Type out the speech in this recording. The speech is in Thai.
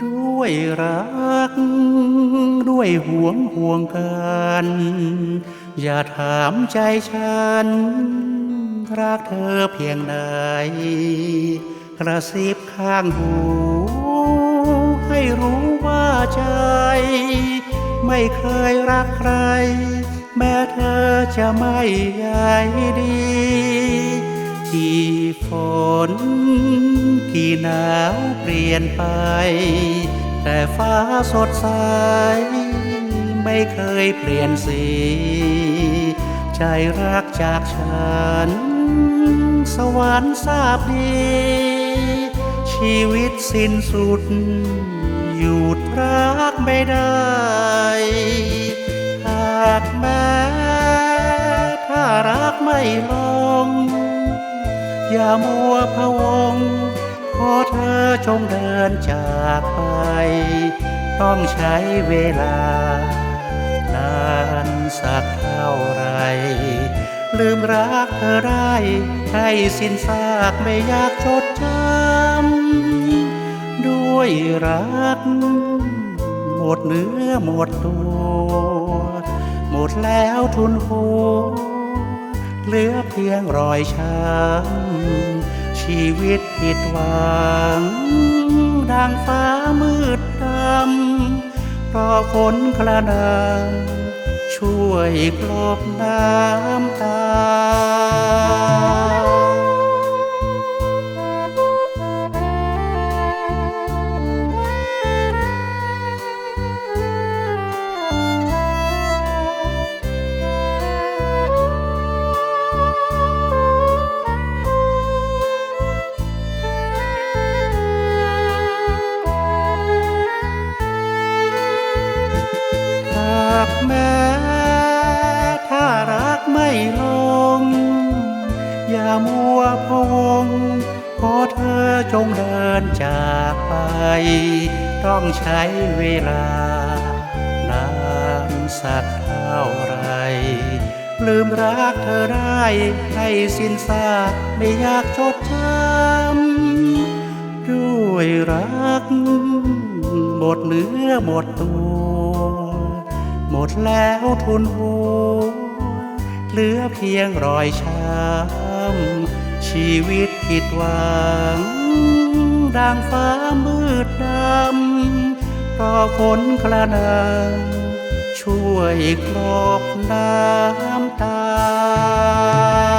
ด้วยรัก ด้วยห่วงห่วงกัน อย่าถามใจฉัน รักเธอเพียงใดกระซิบข้างหู ให้รู้ว่าใจ ไม่เคยรักใคร แม้เธอจะไม่ใหญ่ดีที่ฝน กี่หนาวเปลี่ยนไป แต่ฟ้าสดใส ไม่เคยเปลี่ยนสี ใจรักจากฉัน สวรรค์ทราบดี ชีวิตสิ้นสุด หยุดรักไม่ได้หากแม้ถ้ารักไม่ลง อย่ามัวพะวง อเธอจงเดินจากไป ต้องใช้เวลานานสักเท่าไร ลืมรักเธอได้ให้สิ้นซากไม่อยากจดจำด้วยรัก หมดเนื้อหมดตัว หมดแล้วทุนหัวเหลือเพียงรอยช้ำ ชีวิตผิดหวังดังฟ้ามืดดำรอฝนกระหนำช่วยกลบน้ำตา อย่ามัวพวงขอเธอจงเดินจากไป ต้องใช้เวลานานสักเท่าไร ลืมรักเธอได้ให้สิ้นซากไม่อยากจดจำด้วยรัก หมดเนื้อหมดตัว หมดแล้วทุนหัว เหลือเพียงรอยช้ำชีวิตผิดหวังดังฟ้ามืดดำรอฝนกระนำช่วยกรอบน้ำตา